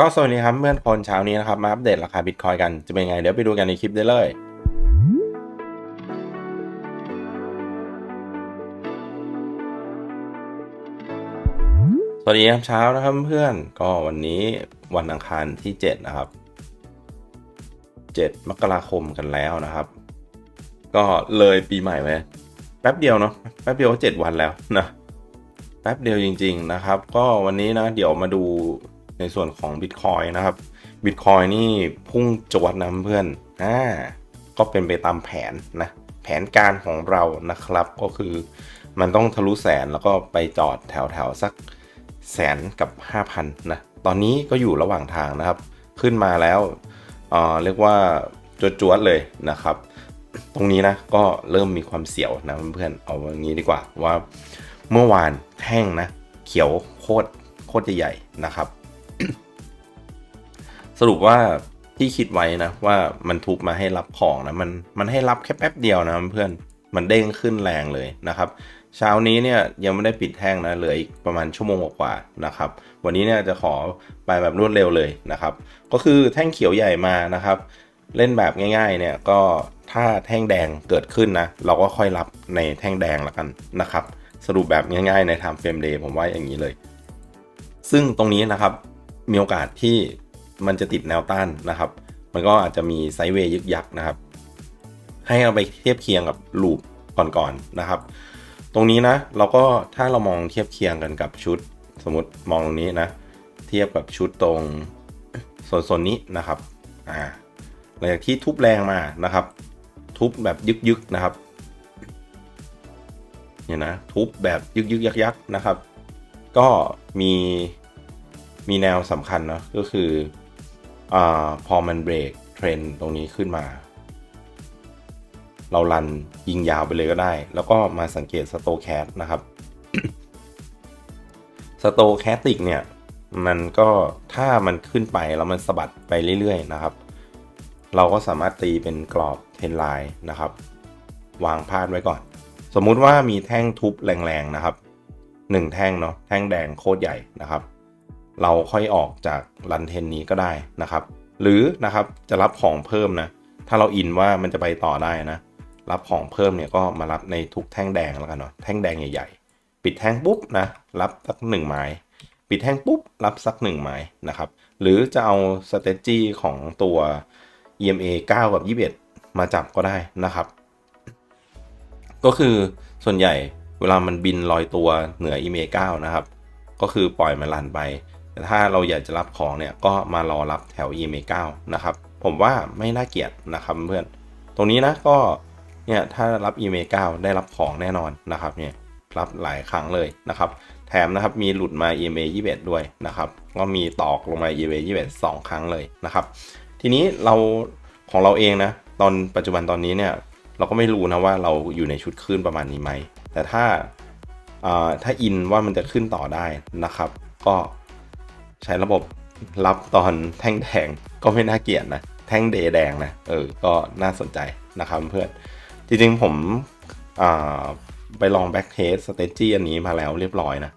ก็สวัสดีครับเพื่อนคนเช้านี้นะครับ มาอัปเดตราคาบิตคอยกันจะเป็นไง เดี๋ยวไปดูกันในคลิปได้เลย สวัสดีครับเช้านะครับเพื่อนก็วันนี้วันอังคารที่ 7 นะครับ 7 มกราคมกันแล้วนะครับ ก็เลยปีใหม่ไปแป๊บเดียวเนาะแป๊บเดียวก็7วันแล้วนะแป๊บเดียวจริง ๆนะครับ ก็วันนี้นะเดี๋ยวมาดู ในส่วนของ Bitcoin นะครับ Bitcoin นี่พุ่งจวดนะเพื่อนอ่าก็เป็นไปตามแผนนะแผนการของเรานะครับก็คือมันต้องทะลุแสนแล้วก็ไปจอดแถวแถวสักแสนกับ 5,000นะตอนนี้ก็อยู่ระหว่างทางนะครับ ขึ้นมาแล้วเออเรียกว่าจวดๆเลยนะครับ ตรงนี้นะก็เริ่มมีความเสียวนะเพื่อนเอาอย่างนี้ดีกว่าว่าเมื่อวานแท่งนะเขียวโคตรโคตรใหญ่ๆนะครับ สรุปว่าที่คิดไว้นะว่ามันทุบมาให้รับของนะมันมันให้รับแค่แป๊บเดียวนะเพื่อนมันเด้งขึ้นแรงเลยนะครับเช้านี้เนี่ยยังไม่ได้ปิดแท่งนะเหลืออีกประมาณชั่วโมงกว่าๆนะครับวันนี้เนี่ยจะขอไปแบบรวดเร็วเลยนะครับ ก็คือแท่งเขียวใหญ่มานะครับ เล่นแบบง่าย ๆ เนี่ยก็ถ้าแท่งแดงเกิดขึ้นนะเราก็ค่อยรับในแท่งแดงละกันนะครับ สรุปแบบง่าย ๆ ใน time frame day ผมว่าอย่างนี้เลย ซึ่งตรงนี้นะครับมีโอกาสที่ มันจะติดแนวต้านนะครับ มันก็อาจจะมีไซด์เวย์ยึกยักนะครับ ให้เอาไปเทียบเคียงกับลูปก่อนๆนะครับ ตรงนี้นะเราก็ถ้าเรามองเทียบเคียงกันกับชุด สมมติมองตรงนี้นะ เทียบกับชุดตรงโซนๆนี้นะครับอ่าหลังจากที่ทุบแรงมานะครับ ทุบแบบยึกๆนะครับเนี่ยนะทุบแบบยึกๆยักๆนะครับ ก็มีมีแนวสำคัญเนาะก็คือ อพอมันเบรกเทรนตรงนี้ขึ้นมา เราลันยิงยาวไปเลยก็ได้ แล้วก็มาสังเกตสโตแคสนะครับสโตแคสติกเนี่ย มันก็ถ้ามันขึ้นไปแล้วมันสะบัดไปเรื่อยๆนะครับ เราก็สามารถตีเป็นกรอบเทนไลน์นะครับ วางพาดไว้ก่อน สมมุติว่ามีแท่งทุบแรงๆนะครับหนึ่งแท่งเนาะแท่งแดงโคตรใหญ่นะครับ เราค่อยออกจากรันเทนนี้ก็ได้นะครับ หรือนะครับจะรับของเพิ่มนะ ถ้าเราอินว่ามันจะไปต่อได้นะ รับของเพิ่มเนี่ยก็มารับในทุกแท่งแดงแล้วกันเนาะแท่งแดงใหญ่ๆ ปิดแท่งปุ๊บนะ รับสักหนึ่งไม้ปิดแท่งปุ๊บ รับสักหนึ่งไม้นะครับ หรือจะเอา s t r a t e g y ของตัว EMA 9 กับ 21 มาจับก็ได้นะครับ ก็คือส่วนใหญ่เวลามันบินลอยตัวเหนือ EMA 9 นะครับ ก็คือปล่อยมันลันไป แต่ถ้าเราอยากจะรับของเนี่ยก็มารอรับแถว EMA 9นะครับ ผมว่าไม่น่าเกลียดนะครับเพื่อน ตรงนี้นะก็เนี่ยถ้ารับ EMA 9ได้รับของแน่นอนนะครับเนี่ยรับหลายครั้งเลยนะครับ แถมนะครับมีหลุดมา EMA 21 ด้วยนะครับ ก็มีตอกลงมา EMA 21 2 ครั้งเลยนะครับ ทีนี้เราของเราเองนะตอนปัจจุบันตอนนี้เนี่ยเราก็ไม่รู้นะว่าเราอยู่ในชุดขึ้นประมาณนี้ไหม แต่ถ้าอ่าถ้าอินว่ามันจะขึ้นต่อได้นะครับ ก็ ใช้ระบบรับตอนแท่งแดงก็ไม่น่าเกลียดนะ แท่งเดแดงนะ เออ ก็น่าสนใจนะครับเพื่อน จริงๆผมไปลองแบ็กเทสสเตจี้อันนี้มาแล้วเรียบร้อยนะ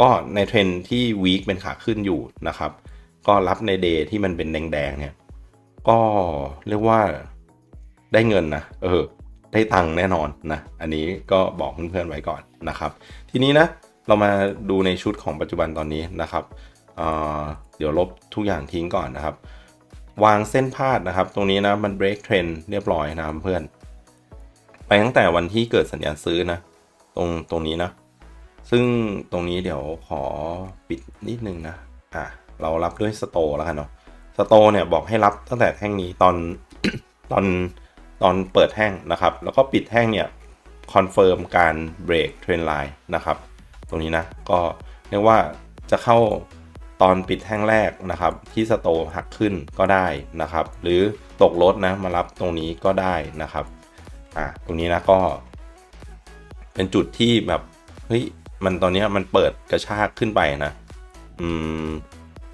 ก็ในเทรนที่วีคเป็นขาขึ้นอยู่นะครับ ก็รับในเดย์ที่มันเป็นแดงๆเนี่ย ก็เรียกว่าได้เงินนะ เออ ได้ตังค์แน่นอนนะ อันนี้ก็บอกเพื่อนๆไว้ก่อนนะครับ ทีนี้นะ เรามาดูในชุดของปัจจุบันตอนนี้นะครับ เเดี๋ยวลบทุกอย่างทิ้งก่อนนะครับ วางเส้นพาดนะครับ ตรงนี้นะมัน break trend เรียบร้อยนะเพื่อน ไปตั้งแต่วันที่เกิดสัญญาณซื้อนะ ตรงตรงนี้นะ ซึ่งตรงนี้เดี๋ยวขอปิดนิดนึงนะอะเรารับด้วยสโตแล้วกันเนาะสโตเนี่ยบอกให้รับตั้งแต่แท่งนี้ตอนตอนตอนเปิดแท่งนะครับ แล้วก็ปิดแท่งเนี่ยคอนเฟิร์มการเบรกเทรนไลน์นะครับ ตรงนี้นะ ก็เรียกว่าจะเข้า ตอนปิดแท่งแรกนะครับ ที่สโตหักขึ้นก็ได้นะครับ หรือตกรถนะมารับตรงนี้ก็ได้นะครับอะตรงนี้นะก็ เป็นจุดที่แบบเฮ้ยมันตอนนี้มันเปิดกระชากขึ้นไปนะอืม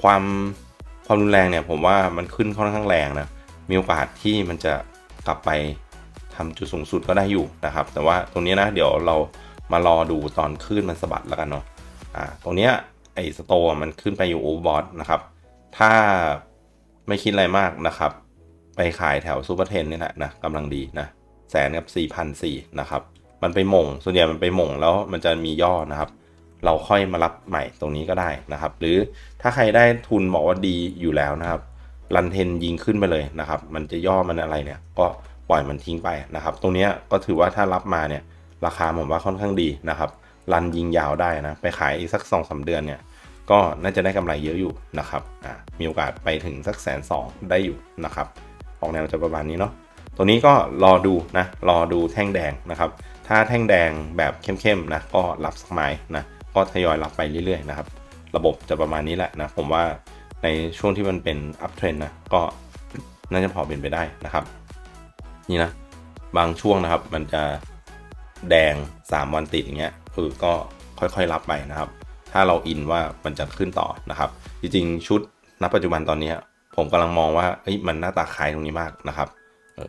ความความรุนแรงเนี่ยผมว่ามันขึ้นค่อนข้างแรงนะมีโอกาสที่มันจะกลับไปทำจุดสูงสุดก็ได้อยู่นะครับ แต่ว่าตรงนี้นะเดี๋ยวเรามารอดูตอนขึ้นมันสะบัดแล้วกันเนาะอ่าตรงเนี้ย ไอ้สโตมันขึ้นไปอยู่โอเวอร์บอทนะครับ ถ้าไม่คิดอะไรมากนะครับ ไปขายแถวซูเปอร์เทนนี่แหละนะกำลังดีนะแสนกับ4 0 0 4นะครับ มันไปหม่ง ส่วนใหญ่มันไปหม่งแล้วมันจะมีย่อนะครับ เราค่อยมารับใหม่ตรงนี้ก็ได้นะครับ หรือถ้าใครได้ทุนบอกว่าดีอยู่แล้วนะครับรันเทนยิงขึ้นไปเลยนะครับ มันจะย่อมันอะไรเนี่ย ก็ปล่อยมันทิ้งไปนะครับ ตรงนี้ก็ถือว่าถ้ารับมาเนี่ยราคาผมว่าค่อนข้างดีนะครับ รันยิงยาวได้นะ ไปขายอีกสัก2อสเดือนเนี่ย ก็น่าจะได้กำไรเยอะอยู่นะครับอ่ามีโอกาสไปถึงสักแสนสองได้อยู่นะครับออกแนวจะประมาณนี้เนาะตัวนี้ก็รอดูนะ รอดูแท่งแดงนะครับ ถ้าแท่งแดงแบบเข้มๆนะ ก็รับสักไม้นะ ก็ทยอยรับไปเรื่อยๆนะครับ ระบบจะประมาณนี้แหละนะ ผมว่าในช่วงที่มันเป็นอัพเทรนนะ ก็น่าจะพอเป็นไปได้นะครับ นี่นะ บางช่วงนะครับ มันจะแดง 3 วันติดอย่างเงี้ย คือก็ค่อยๆรับไปนะครับ ถ้าเราอินว่ามันจะขึ้นต่อนะครับ จริงๆ ชุดณปัจจุบันตอนนี้ ผมกำลังมองว่าเอ้ยมันหน้าตาคล้ายตรงนี้มากนะครับ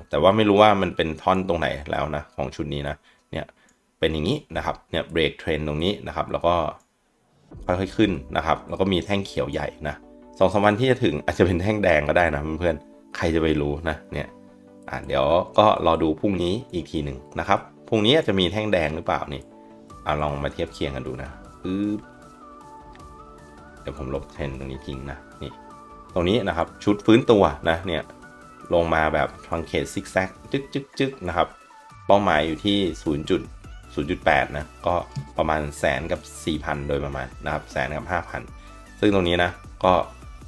แต่ว่าไม่รู้ว่ามันเป็นท่อนตรงไหนแล้วนะของชุดนี้นะเนี่ยเป็นอย่างนี้นะครับเนี่ยเบรกเทรนตรงนี้นะครับ แล้วก็ค่อยๆขึ้นนะครับ แล้วก็มีแท่งเขียวใหญ่นะสองสามวันที่จะถึงอาจจะเป็นแท่งแดงก็ได้นะเพื่อนๆใครจะไปรู้นะเนี่ยอ่าเดี๋ยวก็รอดูพรุ่งนี้อีกทีหนึ่งนะครับพรุ่งนี้อาจจะมีแท่งแดงหรือเปล่านี่ เอาลองมาเทียบเคียงกันดูนะปึ๊บเดี๋ยวผมลบเทรนตรงนี้ทิ้งนะนี่ตรงนี้นะครับชุดฟื้นตัวนะเนี่ยลงมาแบบทรังเคทซิกแซกจึ๊กจึ๊กจึ๊กนะครับเป้าหมายอยู่ที่ 0.0.8 นะ ก็ประมาณแสนกับ 4,000 โดยประมาณนะครับแสนกับ 5,000 ซึ่งตรงนี้นะก็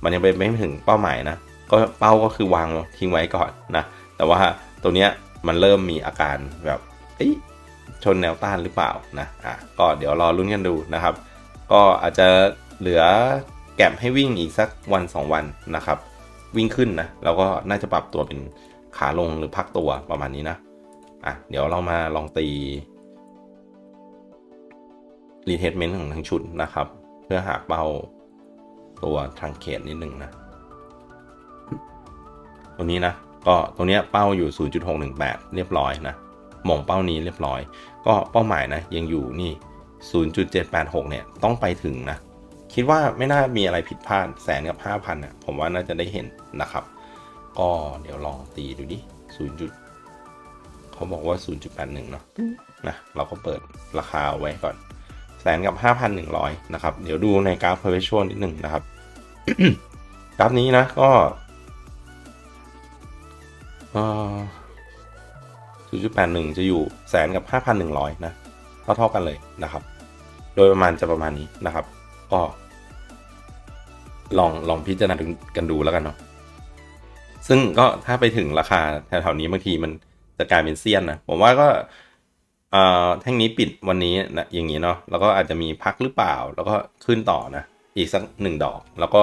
มันยังไปไม่ถึงเป้าหมายนะ ก็เป้าก็คือวางทิ้งไว้ก่อนนะ แต่ว่าตรงเนี้ยมันเริ่มมีอาการแบบเอ้ย ชนแนวต้านหรือเปล่านะอะก็เดี๋ยวรอลุ้นกันดูนะครับ ก็อาจจะเหลือแก็บให้วิ่งอีกสักวัน 2 วันนะครับ วิ่งขึ้นนะแล้วก็น่าจะปรับตัวเป็นขาลงหรือพักตัวประมาณนี้นะอะเดี๋ยวเรามาลองตีรีเทสเมนต์ของทั้งชุดนะครับ เพื่อหาเป้าตัวทางเขตนิดหนึ่งนะตัวนี้นะ ก็ตัวเนี้ยเป้าอยู่ 0.618 เรียบร้อยนะหม่งเป้านี้เรียบร้อย ก็เป้าหมายนะยังอยู่นี่ 0.786 เนี่ยต้องไปถึงนะ คิดว่าไม่น่ามีอะไรผิดพลาดแสนกับ 5,000น่ะผมว่าน่าจะได้เห็นนะครับ ก็เดี๋ยวลองตีดูดิ0จุดเขาบอกว่า 0.81 เนาะนะเราก็เปิดราคาไว้ก่อนแสนกับ 5,100 นะครับ เดี๋ยวดูในกราฟ perpetual นิดหนึ่งนะครับ กราฟนี้นะก็ เอ่อ 0.81 จะอยู่แสนกับ 5,100 นะเท่าเท่ากันเลยนะครับ โดยประมาณจะประมาณนี้นะครับ ก็ลองลองพิจารณากันดูแล้วกันเนาะซึ่งก็ถ้าไปถึงราคาแถวๆนี้บางทีมันจะกลายเป็นเซียนนะผมว่าก็อ่อแท่งนี้ปิดวันนี้นะอย่างนี้เนาะแล้วก็อาจจะมีพักหรือเปล่า แล้วก็ขึ้นต่อนะ อีกสักหนึ่งดอก แล้วก็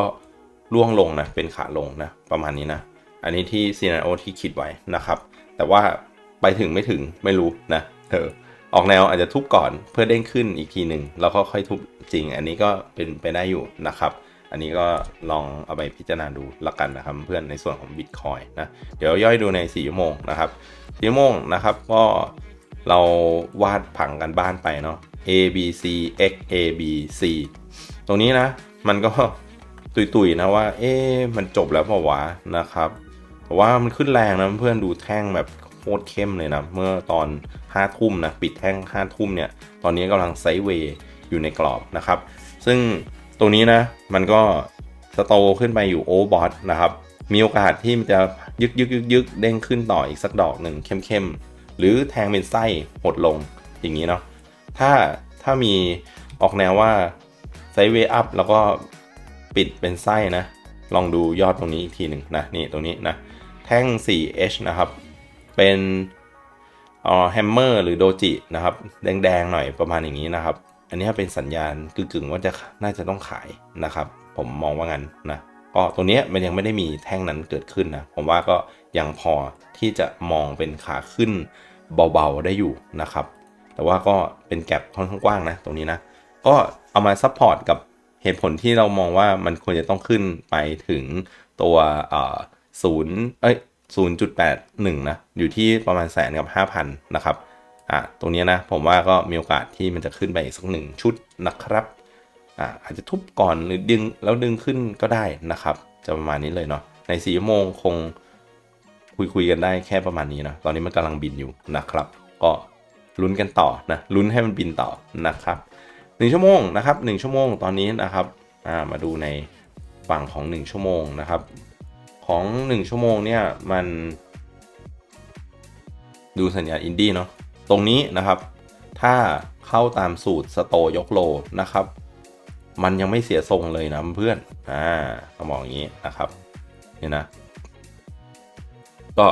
ล่วงลงนะเป็นขาลงนะประมาณนี้นะ อันนี้ที่ซีนาโอที่คิดไว้นะครับ แต่ว่า ไปถึงไม่ถึงไม่รู้นะเออออกแนวอาจจะทุบก่อนเพื่อเด้งขึ้นอีกทีหนึ่งแล้วก็ค่อยทุบจริง อันนี้ก็เป็นไปได้อยู่นะครับ อันนี้ก็ลองเอาไปพิจารณาดูละกันนะครับเพื่อนในส่วนของ Bitcoin นะเดี๋ยวย่อยดูใน4ชั่วโมงนะครับ4ชั่วโมงนะครับก็เราวาดผังกันบ้านไปเนาะ A B C X A B C ตรงนี้นะ มันก็ตุยๆนะว่า เอ๊มันจบแล้วเปล่าวะนะครับแต่ว่ามันขึ้นแรงนะเพื่อนดูแท่งแบบ ตรเข้มเลยนะ เมื่อตอน5้าทุ่มนะ ปิดแท่ง5้าทุ่มเนี่ย ตอนนี้กำลังไซด์เวย์อยู่ในกรอบนะครับ ซึ่งตรงนี้นะ มันก็สโตขึ้นไปอยู่โอบอทนะครับ มีโอกาสที่มันจะยึกยึกยึกยึกเด้งขึ้นต่ออีกสักดอกหนึ่งเข้มๆหรือแทงเป็นไส้หดลงอย่างนี้เนาะ ถ้าถ้ามีออกแนวว่าไซด์เวย์อัพแล้วก็ปิดเป็นไส้นะ ลองดูยอดตรงนี้อีกทีหนึ่งนะ นี่ตรงนี้นะ แท่ง 4H นะครับ เป็นเอ่อแฮมเมอร์หรือโดจินะครับ แดงๆหน่อยประมาณอย่างนี้นะครับ อันนี้เป็นสัญญาณกึ่งๆว่าจะน่าจะต้องขายนะครับ ผมมองว่างั้นนะก็ตรงนี้มันยังไม่ได้มีแท่งนั้นเกิดขึ้นนะผมว่าก็ยังพอที่จะมองเป็นขาขึ้นเบาๆได้อยู่นะครับ แต่ว่าก็เป็นแกลบค่อนข้างกว้างนะตรงนี้นะก็เอามาซัพพอร์ตกับเหตุผลที่เรามองว่ามันควรจะต้องขึ้นไปถึงตัวศูนย์เอ้ย ศูนย์จุดแปดหนึ่งนะ อยู่ที่ประมาณแสนกับห้าพันนะครับ อะตรงนี้นะ ผมว่าก็มีโอกาสที่มันจะขึ้นไปอีกสักหนึ่งชุดนะครับ อะอาจจะทุบก่อนหรือดึงแล้วดึงขึ้นก็ได้นะครับ จะประมาณนี้เลยเนาะ ในสี่ชั่วโมงคงคุยคุยกันได้แค่ประมาณนี้นะ ตอนนี้มันกำลังบินอยู่นะครับ ก็ลุ้นกันต่อนะ ลุ้นให้มันบินต่อนะครับหนึ่งชั่วโมงนะครับหนึ่งชั่วโมงตอนนี้นะครับ อ่า มาดูในฝั่งของหนึ่งชั่วโมงนะครับ ของหนึ่งชั่วโมงเนี่ยมันดูสัญญาณอินดี้เนาะตรงนี้นะครับ ถ้าเข้าตามสูตรสโตยกโลนะครับ มันยังไม่เสียทรงเลยนะเพื่อนอ่าเขาบอกอย่างนี้นะครับเนี่ยนะ ก็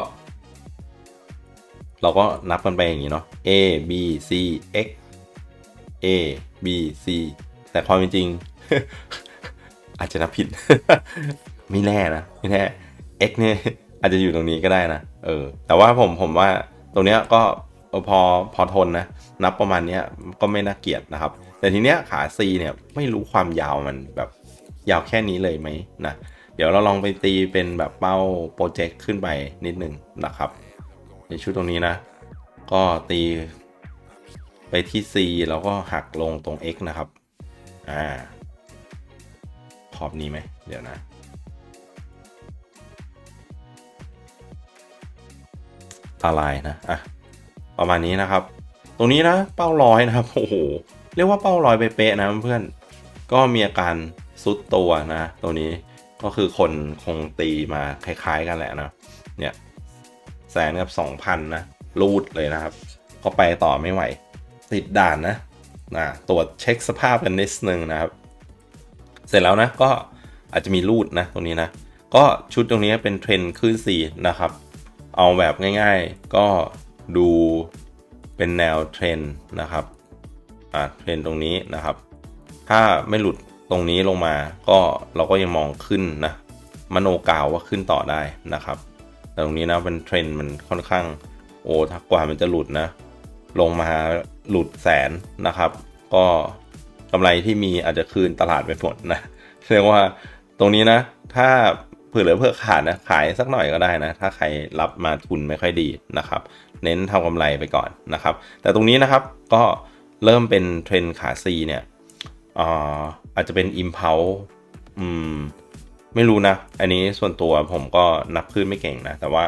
เราก็นับกันไปอย่างนี้เนาะ A B C X A B C แต่ความเป็นจริง อาจจะนับผิด ไม่แน่นะ ไม่แน่ X เนี่ยอาจจะอยู่ตรงนี้ก็ได้นะ เออ แต่ว่าผมผมว่าตรงเนี้ยก็พอพอทนนะ นับประมาณเนี้ยก็ไม่น่าเกลียดนะครับ แต่ทีเนี้ยขา C เนี่ยไม่รู้ความยาวมันแบบยาวแค่นี้เลยไหมนะ เดี๋ยวเราลองไปตีเป็นแบบเป้าโปรเจกต์ขึ้นไปนิดนึงนะครับ ในชุดตรงนี้นะ ก็ตีไปที่ C แล้วก็หักลงตรง X นะครับ อ่า ขอบนี้ไหม เดี๋ยวนะาลายนะอะประมาณนี้นะครับ ตรงนี้นะเป้าร้อยนะครับโอ้โหเรียกว่าเป้าร้อยไปเป๊ะนะเพื่อนก็มีอาการซุดตัวนะตัวนี้ก็คือคนคงตีมาคล้าย ๆ กันแหละนะเนี่ยแสนกับสองพันนะรูดเลยนะครับ ก็ไปต่อไม่ไหว ติดด่านนะนะตรวจเช็คสภาพกันนิดนึงนะครับ เสร็จแล้วนะก็อาจจะมีรูดนะตรงนี้นะ ก็ชุดตรงนี้เป็นเทรนด์ขึ้นสีนะครับ เอาแบบง่ายๆ ก็ดูเป็นแนวเทรนนะครับอ่าเทรนตรงนี้นะครับ ถ้าไม่หลุดตรงนี้ลงมาก็เราก็ยังมองขึ้นนะมโนกาวว่าขึ้นต่อได้นะครับ แต่ตรงนี้นะเป็นเทรนมันค่อนข้างโอ้ถ้ากว่ามันจะหลุดนะ ลงมาหลุดแสนนะครับ ก็กำไรที่มีอาจจะคืนตลาดไปหมดนะเรียกว่าตรงนี้นะ ถ้า ผื่อเหลือเผื่อขาดนะขายสักหน่อยก็ได้นะ ถ้าใครรับมาทุนไม่ค่อยดีนะครับ เน้นทำกำไรไปก่อนนะครับ แต่ตรงนี้นะครับก็เริ่มเป็นเทรนขาซีเนี่ยอาอาจจะเป็น Impulse อืมไม่รู้นะ อันนี้ส่วนตัวผมก็นับขึ้นไม่เก่งนะ แต่ว่า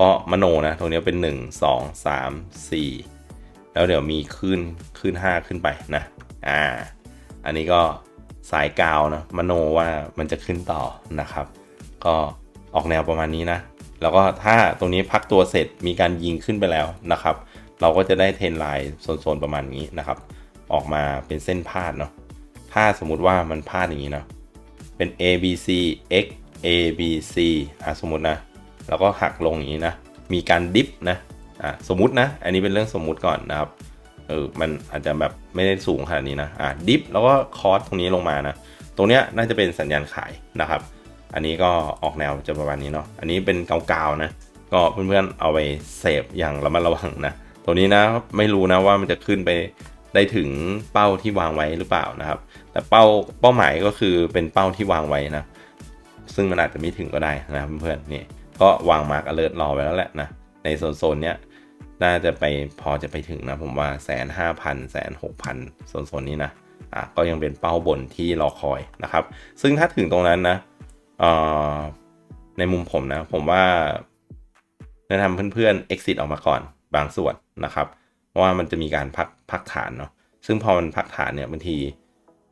ก็มโนนะ ตรงนี้เป็น 1 2 3 4 แล้วเดี๋ยวมีขึ้นขึ้น 5 ขึ้นไปนะ อ่า อันนี้ก็สายกาวนะ มโนว่ามันจะขึ้นต่อนะครับ ก็ออกแนวประมาณนี้นะ แล้วก็ถ้าตรงนี้พักตัวเสร็จมีการยิงขึ้นไปแล้วนะครับ เราก็จะได้เทรนไลน์โซนๆประมาณนี้นะครับ ออกมาเป็นเส้นพาดเนาะถ้าสมมุติว่ามันพาดอย่างนี้เนาะเป็น A B C X A B C อะสมมตินะ แล้วก็หักลงอย่างนี้นะ มีการดิฟนะอะสมมตินะ อันนี้เป็นเรื่องสมมุติก่อนนะครับเออมันอาจจะแบบไม่ได้สูงขนาดนี้นะอะดิฟแล้วก็คอร์สตรงนี้ลงมานะ ตรงเนี้ยน่าจะเป็นสัญญาณขายนะครับ อันนี้ก็ออกแนวจะประมาณนี้เนาะ อันนี้เป็นกาวๆนะ ก็เพื่อนๆเอาไปเสพอย่างระมัดระวังนะ ตัวนี้นะไม่รู้นะว่ามันจะขึ้นไปได้ถึงเป้าที่วางไว้หรือเปล่านะครับ แต่เป้าเป้าหมายก็คือเป็นเป้าที่วางไว้นะ ซึ่งมันอาจจะไม่ถึงก็ได้นะเพื่อนๆนี่ ก็วางมาร์กอเลิร์รอไว้แล้วแหละนะ ในโซนๆเนี้ยน่าจะไปพอจะไปถึงนะผมว่าแสนห้าพันแสนหกพันโซนๆนี้นะอะก็ยังเป็นเป้าบนที่รอคอยนะครับ ซึ่งถ้าถึงตรงนั้นนะ ในมุมผมนะ ผมว่าแนะนำเพื่อนๆ exit ออกมาก่อนบางส่วนนะครับ เพราะว่ามันจะมีการพักพักฐานเนาะซึ่งพอมันพักฐานเนี่ยบางที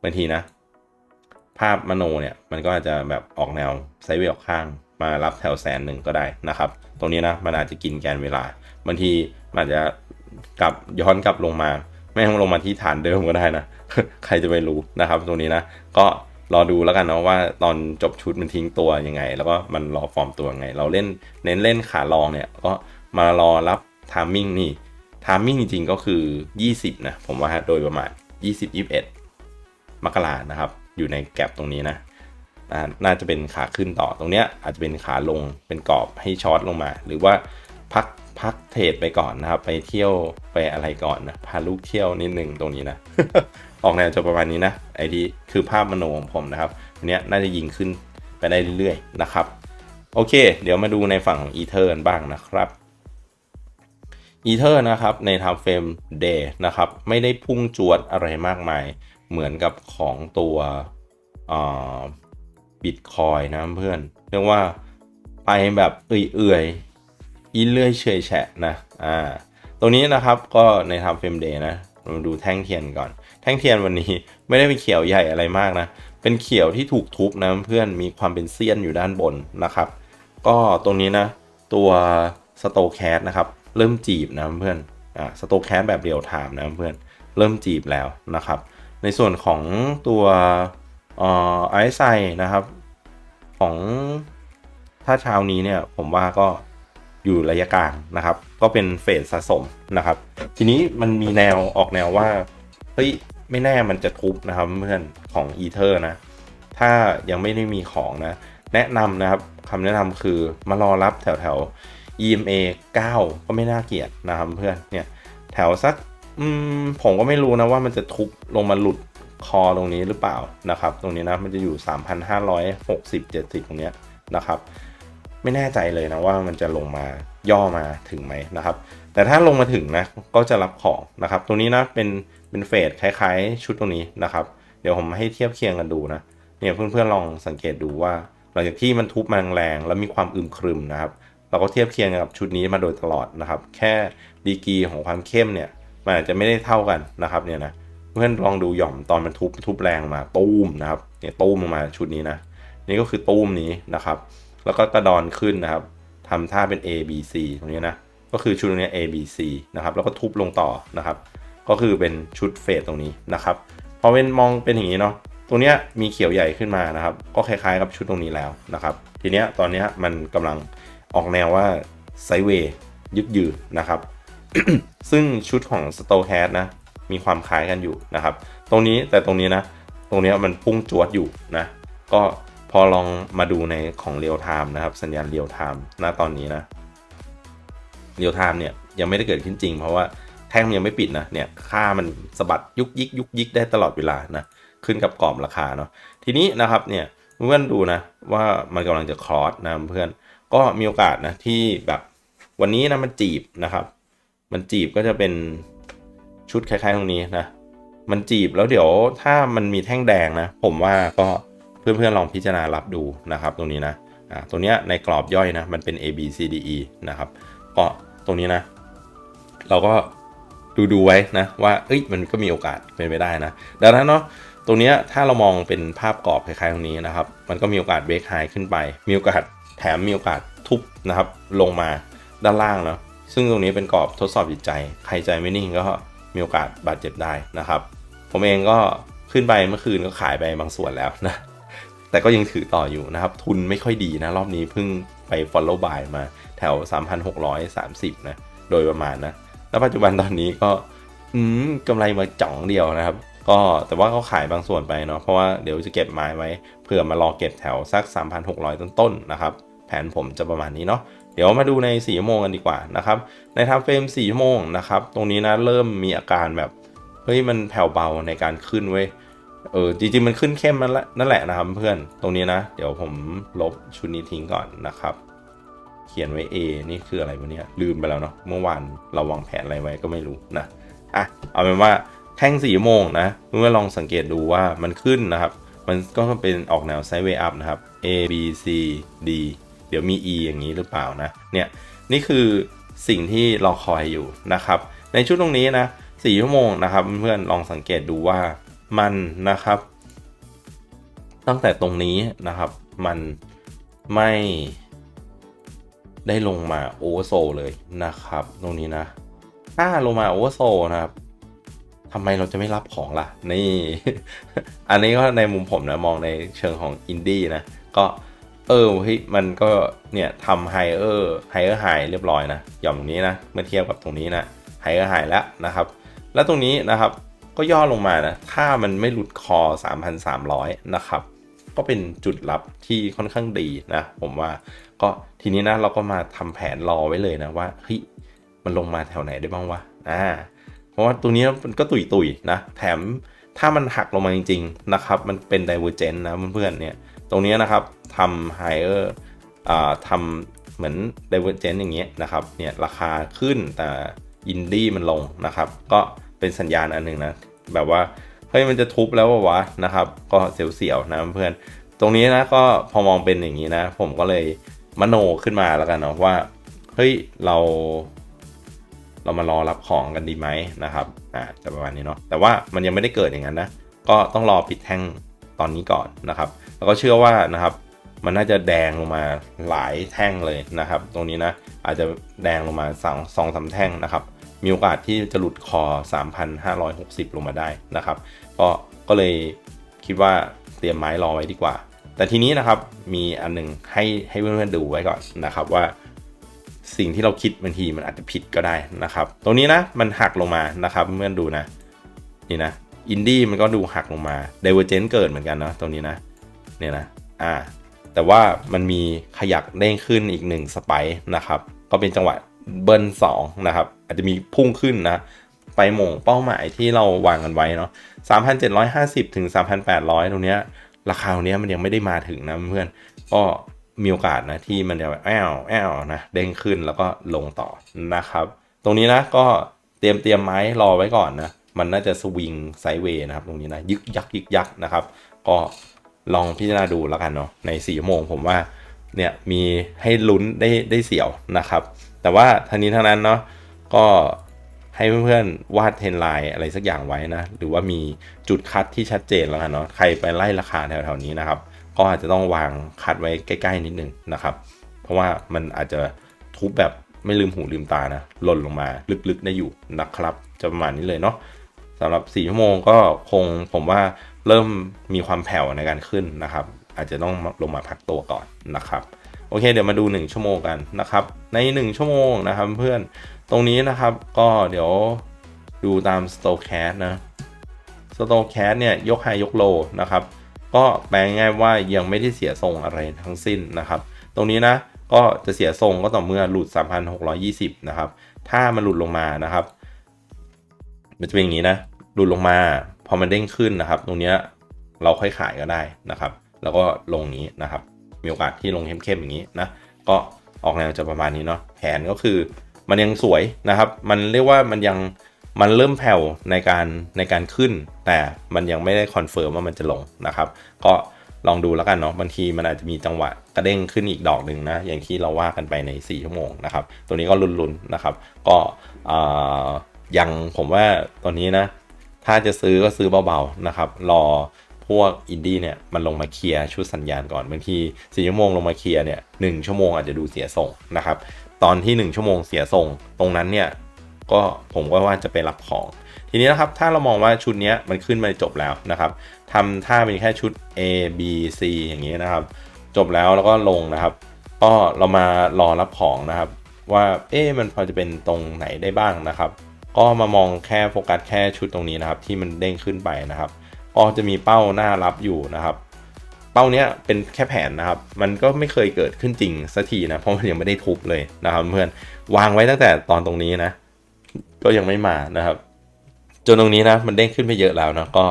บางทีนะ ภาพมโนเนี่ยมันก็อาจจะแบบออกแนวไซเวย์ออกข้างมารับแถวแสนหนึ่งก็ได้นะครับ ตรงนี้นะมันอาจจะกินแกนเวลาบางทีมันอาจจะกลับย้อนกลับลงมา ไม่ต้องลงมาที่ฐานเดิมก็ได้นะ ใครจะไปรู้นะครับ ตรงนี้นะ ก็ รอดูแล้วกันเนาะว่าตอนจบชุดมันทิ้งตัวยังไง แล้วก็มันรอฟอร์มตัวยังไง เราเล่นเน้นเล่นขาลองเนี่ยก็มารอรับทามมิ่งนี่ทามมิ่งจริงๆก็คือ 20 นะ ผมว่าโดยประมาณ 20 21 มกรานะครับ อยู่ในแกลบตรงนี้นะน่าจะเป็นขาขึ้นต่อตรงเนี้ยอาจจะเป็นขาลงเป็นกรอบให้ช็อตลงมา หรือว่าพักพักเทรดไปก่อนนะครับ ไปเที่ยวไปอะไรก่อนนะพาลูกเที่ยวนิดหนึ่งตรงนี้นะ ออกแนวจะประมาณนี้นะไอที่คือภาพมโนของผมนะครับอันนี้น่าจะยิงขึ้นไปได้เรื่อยๆนะครับ โอเค เดี๋ยวมาดูในฝั่งของอีเทอร์กันบ้างนะครับอีเทอร์นะครับใน time frame day นะครับไม่ได้พุ่งจวดอะไรมากมาย เหมือนกับของตัวบิตคอยนะเพื่อน เรียกว่าไปแบบเอื่อยๆอีเลื่อยเฉยแฉะนะอ่าตรงนี้นะครับก็ในทำเฟรมเดย์นะมาดูแท่งเทียนก่อน แท่งเทียนวันนี้ไม่ได้เป็นเขียวใหญ่อะไรมากนะ เป็นเขียวที่ถูกทุบนะเพื่อนมีความเป็นเซียนอยู่ด้านบนนะครับ ก็ตรงนี้นะ ตัวสโตแคสนะครับ เริ่มจีบนะเพื่อนอ่าสโตแคสแบบเรียวไทม์นะเพื่อนเริ่มจีบแล้วนะครับ ในส่วนของตัวไอซ์ไซนะครับ ของถ้าเช้านี้เนี่ยผมว่าก็อยู่ระยะกลางนะครับ ก็เป็นเฟสสะสมนะครับ ทีนี้มันมีแนวออกแนวว่าเฮ้ย ไม่แน่มันจะทุบนะครับเพื่อนของอีเทอร์นะ ถ้ายังไม่ได้มีของนะ แนะนำนะครับคำแนะนำคือมารอรับแถวแถว EMA 9 ก็ไม่น่าเกลียดนะครับเพื่อนเนี่ยแถวสักผมก็ไม่รู้นะว่ามันจะทุบลงมาหลุดคอตรงนี้หรือเปล่านะครับ ตรงนี้นะมันจะอยู่ 3,560 70 ตรงเนี้ยนะครับ ไม่แน่ใจเลยนะว่ามันจะลงมา ย่อมาถึงไหมนะครับ แต่ถ้าลงมาถึงนะก็จะรับของนะครับตรงนี้นะเป็นเป็นเฟสคล้ายๆ ชุดตรงนี้นะครับ เดี๋ยวผมให้เทียบเคียงกันดูนะเนี่ยเพื่อนๆลองสังเกตดูว่า หลังจากที่มันทุบมาแรงแล้วมีความอึมครึมนะครับ เราก็เทียบเคียงกับชุดนี้มาโดยตลอดนะครับ แค่ดีกรีของความเข้มเนี่ยมันอาจจะไม่ได้เท่ากันนะครับเนี่ยนะเพื่อนลองดูหย่อมตอนมันทุบทุบแรงมาตูมนะครับเนี่ยตูมลงมาชุดนี้นะนี่ก็คือตูมนี้นะครับ แล้วก็กระดอนขึ้นนะครับ ทำท่าเป็น A B C ตรงนี้นะ ก็คือชุดนี้ A B C นะครับ แล้วก็ทุบลงต่อนะครับ ก็คือเป็นชุดเฟสตรงนี้นะครับ พอเป็นมองเป็นอย่างนี้เนาะ ตรงนี้มีเขียวใหญ่ขึ้นมานะครับ ก็คล้ายๆกับชุดตรงนี้แล้วนะครับ ทีเนี้ยตอนเนี้ยมันกำลังออกแนวว่าไซเวย์ยึกยืนนะครับ ซึ่งชุดของสโตแฮดนะ มีความคล้ายกันอยู่นะครับ ตรงนี้แต่ตรงนี้นะ ตรงนี้มันพุ่งจวดอยู่นะ ก็ พอลองมาดูในของเรียลไทม์นะครับ สัญญาณเรียลไทม์ณตอนนี้นะเรียลไทม์เนี่ยยังไม่ได้เกิดขึ้นจริง เพราะว่าแท่งยังไม่ปิดนะเนี่ยค่ามันสะบัดยุกยิกยุกยิกได้ตลอดเวลานะขึ้นกับกรอบราคาเนาะทีนี้นะครับเนี่ยเพื่อนดูนะว่ามันกำลังจะคลอสนะเพื่อนก็มีโอกาสนะที่แบบวันนี้นะมันจีบนะครับ มันจีบก็จะเป็นชุดคล้ายๆตรงนี้นะมันจีบแล้วเดี๋ยวถ้ามันมีแท่งแดงนะ ผมว่าก็ เพื่อนๆลองพิจารณารับดูนะครับ ตรงนี้นะอ่าตรงเนี้ยในกรอบย่อยนะมันเป็น A B C D E นะครับก็ตรงนี้นะ เราก็ดูดูไว้นะว่าเอ้ยมันก็มีโอกาสเป็นไปได้นะ ดังนั้นเนาะตรงนี้ถ้าเรามองเป็นภาพกรอบคล้ายๆตรงนี้นะครับ มันก็มีโอกาสเบรกไฮขึ้นไป มีโอกาสแถมมีโอกาสทุบนะครับ ลงมาด้านล่างเนาะซึ่งตรงนี้เป็นกรอบทดสอบจิตใจ ใครใจไม่นิ่งก็มีโอกาสบาดเจ็บได้นะครับ ผมเองก็ขึ้นไปเมื่อคืนก็ขายไปบางส่วนแล้วนะ แต่ก็ยังถือต่ออยู่นะครับ ทุนไม่ค่อยดีนะ รอบนี้เพิ่งไป follow buy มาแถว 3,630 นะ โดยประมาณนะ แล้วปัจจุบันตอนนี้ก็อืมกำไรมาจ่องเดียวนะครับ ก็แต่ว่าเขาขายบางส่วนไปเนาะเพราะว่าเดี๋ยวจะเก็บไม้ไว้เผื่อมารอเก็บแถวสัก 3,600 ต้นๆนะครับ แผนผมจะประมาณนี้เนาะเดี๋ยวมาดูใน4ชั่วโมงกันดีกว่านะครับ ในทำเฟรม4ชั่วโมงนะครับ ตรงนี้นะเริ่มมีอาการแบบเฮ้ยมันแผ่วเบาในการขึ้นเว้ย เออจริงๆมันขึ้นเข้มนั่นแหละนั่นแหละนะครับเพื่อนตรงนี้นะ เดี๋ยวผมลบชุดนี้ทิ้งก่อนนะครับ เขียนไว้ A นี่คืออะไรวะเนี่ยลืมไปแล้วเนาะเมื่อวานเราวางแผนอะไรไว้ก็ไม่รู้นะอะเอาเป็นว่าแท่งสี่โมงนะเมื่อลองสังเกตดูว่ามันขึ้นนะครับ มันก็เป็นออกแนวไซด์เวย์อัพนะครับ A B C D เดี๋ยวมี E อย่างนี้หรือเปล่านะเนี่ยนี่คือสิ่งที่เราคอยอยู่นะครับ ในชุดตรงนี้นะสี่ชั่วโมงนะครับเพื่อนลองสังเกตดูว่า มันนะครับ ตั้งแต่ตรงนี้นะครับมันไม่ได้ลงมาโอเวอร์โซเลยนะครับ ตรงนี้นะ ถ้าลงมาโอเวอร์โซนะครับทำไมเราจะไม่รับของล่ะ นี่ อันนี้ก็ในมุมผมนะ มองในเชิงของอินดี้นะ ก็เออเฮ้ยมันก็เนี่ยทำไฮเออร์ไฮเออร์ไฮเรียบร้อยนะ หย่อมตรงนี้นะ เมื่อเทียบกับตรงนี้นะไฮเออร์ไฮแล้วนะครับ แล้วตรงนี้นะครับ ก็ย่อลงมานะ ถ้ามันไม่หลุดคอ 3,300 นะครับ ก็เป็นจุดรับที่ค่อนข้างดีนะ ผมว่าก็ทีนี้นะเราก็มาทำแผนรอไว้เลยนะว่าเฮ้ยมันลงมาแถวไหนได้บ้างวะอ่าเพราะว่าตรงนี้มันก็ตุยตุยๆนะ แถมถ้ามันหักลงมาจริง ๆ นะครับ มันเป็น divergent นะเพื่อนๆเนี่ย ตรงนี้นะครับทำ higher อ่าทำเหมือน divergent อย่างเงี้ยนะครับ เนี่ยราคาขึ้นแต่อินดี้มันลงนะครับ ก็ เป็นสัญญาณอันหนึ่งนะ แบบว่าเฮ้ยมันจะทุบแล้ววะนะครับ ก็เสียวๆนะเพื่อน ตรงนี้นะก็พอมองเป็นอย่างนี้นะ ผมก็เลยมโนขึ้นมาแล้วกันเนาะว่าเฮ้ยเรา เรามารอรับของกันดีไหมนะครับอ่าจะประมาณนี้เนาะแต่ว่ามันยังไม่ได้เกิดอย่างนั้นนะก็ต้องรอปิดแท่งตอนนี้ก่อนนะครับ แล้วก็เชื่อว่านะครับ มันน่าจะแดงลงมาหลายแท่งเลยนะครับ ตรงนี้นะอาจจะแดงลงมาสองสองสาแท่งนะครับ มีโอกาสที่จะหลุดคอ 3,560 ลงมาได้นะครับ ก็ก็เลยคิดว่าเตรียมไม้รอไว้ดีกว่า แต่ทีนี้นะครับมีอันหนึงให้ให้เพื่อนๆดูไว้ก่อนนะครับว่าสิ่งที่เราคิดบางทีมันอาจจะผิดก็ได้นะครับ ตรงนี้นะมันหักลงมานะครับเพื่อนๆดูนะ นี่นะอินดี้มันก็ดูหักลงมาเดเวอร์เจนเกิดเหมือนกันนะตรงนี้นะเนี่ยนะอ่าแต่ว่ามันมีขยักเด้งขึ้นอีกหนึ่งสไปนะครับ ก็เป็นจังหวะ เบิ้ลสองนะครับ อาจจะมีพุ่งขึ้นนะ ไปหม่งเป้าหมายที่เราวางกันไว้เนาะ3,750ถึง3,800ตรงเนี้ยราคาตรงเนี้ยมันยังไม่ได้มาถึงนะเพื่อนก็มีโอกาสนะที่มันจะแบบแอวแอวนะเด้งขึ้นแล้วก็ลงต่อนะครับ ตรงนี้นะก็เตรียมเตรียมไม้รอไว้ก่อนนะมันน่าจะสวิงไซด์เวย์นะครับ ตรงนี้นะยึกยักยึกยักนะครับ ก็ลองพิจารณาดูแล้วกันเนาะใน4ชั่วโมงผมว่าเนี่ยมีให้ลุ้นได้ได้เสียวนะครับ แต่ว่าทางนี้ทั้งนั้นเนาะก็ให้เพื่อนๆวาดเทรนไลน์อะไรสักอย่างไว้นะ หรือว่ามีจุดคัดที่ชัดเจนแล้วกันเนาะใครไปไล่ราคาแถวๆนี้นะครับ ก็อาจจะต้องวางคัดไว้ใกล้ๆนิดนึงนะครับ เพราะว่ามันอาจจะทุบแบบไม่ลืมหูลืมตานะหล่นลงมาลึกๆได้อยู่นะครับจะประมาณนี้เลยเนาะสำหรับ 4 ชั่วโมงก็คงผมว่าเริ่มมีความแผ่วในการขึ้นนะครับ อาจจะต้องลงมาพักตัวก่อนนะครับ โอเค เดี๋ยวมาดู 1 ชั่วโมงกันนะครับ ใน 1 ชั่วโมงนะครับเพื่อนตรงนี้นะครับก็เดี๋ยวดูตาม s t o c a s นะ s t o c a s เนี่ยยกไฮยกโลนะครับ ก็แปลง่ายว่ายังไม่ได้เสียทรงอะไรทั้งสิ้นนะครับ ตรงนี้นะก็จะเสียทรงก็ต่อเมื่อหลุด 3,620 นะครับ ถ้ามันหลุดลงมานะครับ มันจะเป็นอย่างนี้นะ หลุดลงมา พอมันเด้งขึ้นนะครับ ตรงนี้เราค่อยขายก็ได้นะครับ แล้วก็ลงนี้นะครับ มีโอกาสที่ลงเข้มๆอย่างนี้นะก็ออกแนวจะประมาณนี้เนาะแผนก็คือมันยังสวยนะครับ มันเรียกว่ามันยังมันเริ่มแผ่วในการในการขึ้น แต่มันยังไม่ได้คอนเฟิร์มว่ามันจะลงนะครับ ก็ลองดูแล้วกันเนาะบางทีมันอาจจะมีจังหวะกระเด้งขึ้นอีกดอกหนึ่งนะอย่างที่เราว่ากันไปใน 4 ชั่วโมงนะครับ ตัวนี้ก็ลุนๆนะครับ ก็ยังผมว่าตอนนี้นะ ถ้าจะซื้อก็ซื้อเบาๆนะครับ รอ พวกอินดี้เนี่ยมันลงมาเคลียร์ชุดสัญญาณก่อนบางทีสี่ชั่วโมงลงมาเคลียร์เนี่ยหนึ่งชั่วโมงอาจจะดูเสียทรงนะครับ ตอนที่ 1 ชั่วโมงเสียทรง ตรงนั้นเนี่ยก็ผมก็ว่าจะไปรับของ ทีนี้นะครับถ้าเรามองว่าชุดนี้มันขึ้นมาจบแล้วนะครับทำท่าเป็นแค่ชุด A B C อย่างนี้นะครับ จบแล้วแล้วก็ลงนะครับก็เรามารอรับของนะครับ ว่าเอ๊ะมันพอจะเป็นตรงไหนได้บ้างนะครับ ก็มามองแค่โฟกัสแค่ชุดตรงนี้นะครับ ที่มันเด้งขึ้นไปนะครับ ก็จะมีเป้าหน้ารับอยู่นะครับ เป้าเนี้ยเป็นแค่แผนนะครับ มันก็ไม่เคยเกิดขึ้นจริงสักทีนะ เพราะมันยังไม่ได้ทุบเลยนะครับ เพื่อนวางไว้ตั้งแต่ตอนตรงนี้นะ ก็ยังไม่มานะครับ จนตรงนี้นะมันเด้งขึ้นไปเยอะแล้วนะก็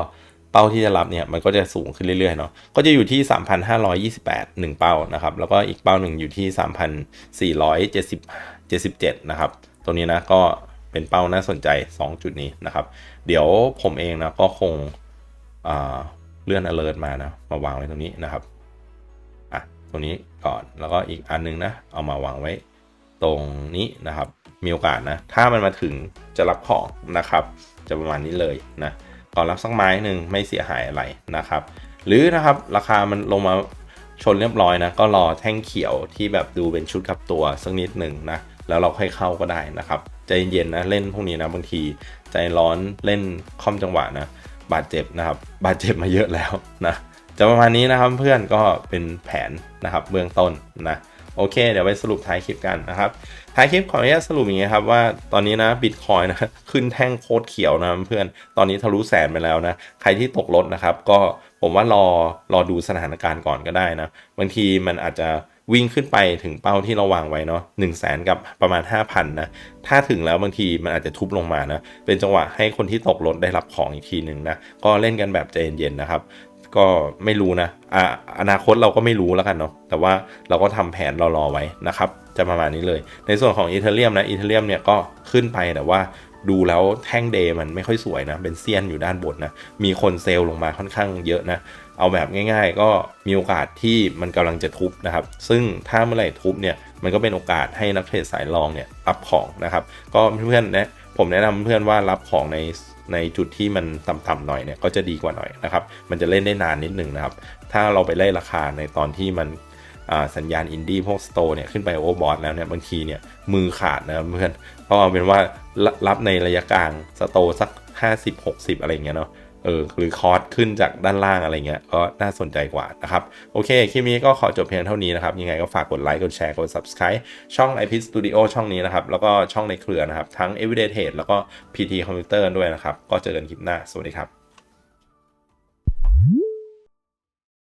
เป้าที่จะรับเนี่ยมันก็จะสูงขึ้นเรื่อยๆเนาะ ก็จะอยู่ที่ 3,528 1 เป้านะครับ แล้วก็อีกเป้าหนึ่งอยู่ที่ 3,477 นะครับตรงนี้นะก็เป็นเป้าน่าสนใจ 2 จุดนี้นะครับ เดี๋ยวผมเองนะก็คง เลื่อน alert มานะมาวางไว้ตรงนี้นะครับอะตรงนี้ก่อนแล้วก็อีกอันนึงนะเอามาวางไว้ตรงนี้นะครับ มีโอกาสนะ ถ้ามันมาถึงจะรับของนะครับ จะประมาณนี้เลยนะก่อนรับสักไม้หนึ่งไม่เสียหายอะไรนะครับ หรือนะครับราคามันลงมาชนเรียบร้อยนะก็รอแท่งเขียวที่แบบดูเป็นชุดกับตัวสักนิดหนึ่งนะแล้วเราค่อยเข้าก็ได้นะครับใจเย็นๆนะเล่นพวกนี้นะบางที ใจร้อนเล่นคอมจังหวะนะ บาดเจ็บนะครับ บาดเจ็บมาเยอะแล้วนะจะประมาณนี้นะครับเพื่อนก็เป็นแผนนะครับเบื้องต้นนะโอเค เดี๋ยวไปสรุปท้ายคลิปกันนะครับท้ายคลิปขออนุญาตสรุปอย่างนี้ครับว่าตอนนี้นะบิตคอยนะขึ้นแท่งโคตรเขียวนะเพื่อนตอนนี้ทะลุแสนไปแล้วนะใครที่ตกรถนะครับ ก็ผมว่ารอรอดูสถานการณ์ก่อนก็ได้นะบางทีมันอาจจะ วิ่งขึ้นไปถึงเป้าที่เราวางไว้เนาะหนึ่งแสนกับประมาณ 5,000นะถ้าถึงแล้วบางทีมันอาจจะทุบลงมานะเป็นจังหวะให้คนที่ตกรถได้รับของอีกทีหนึ่งนะก็เล่นกันแบบใจเย็นๆนะครับก็ไม่รู้นะอ่าอนาคตเราก็ไม่รู้แล้วกันเนาะ แต่ว่าเราก็ทำแผนรอๆไว้นะครับ จะประมาณนี้เลย ในส่วนของอีเทเรียมนะ อีเทเรียมเนี่ยก็ขึ้นไปแต่ว่าดูแล้วแท่งเดย์มันไม่ค่อยสวยนะ เป็นเซียนอยู่ด้านบนนะ มีคนเซลลงมาค่อนข้างเยอะนะ เอาแบบง่าย ๆ ก็มีโอกาสที่มันกำลังจะทุบนะครับ ซึ่งถ้าเมื่อไหร่ทุบเนี่ยมันก็เป็นโอกาสให้นักเทรดสายรองเนี่ยรับของนะครับ ก็เพื่อนๆนะผมแนะนำเพื่อนว่ารับของในในจุดที่มันต่ำๆหน่อยเนี่ยก็จะดีกว่าหน่อยนะครับ มันจะเล่นได้นานนิดนึงนะครับ ถ้าเราไปไล่ราคาในตอนที่มันสัญญาณอินดี้พวกสโตร์เนี่ยขึ้นไปโอเวอร์บอทแล้วเนี่ยบางทีเนี่ยมือขาดนะครับเพื่อนเพราะเอาเป็นว่ารับในระยะกลางสโตร์สัก 50 60 อะไรอย่างเงี้ยเนาะ เออหรือคอร์สขึ้นจากด้านล่างอะไรเงี้ยก็น่าสนใจกว่านะครับ โอเค คลิปนี้ก็ขอจบเพียงเท่านี้นะครับ ยังไงก็ฝากกดไลค์กดแชร์กด subscribe ช่อง IP Studio ช่องนี้นะครับ แล้วก็ช่องในเครือนะครับ ทั้ง Everyday Trade แล้วก็ PT Computer ด้วยนะครับ ก็เจอกันคลิปหน้า สวัสดีครับ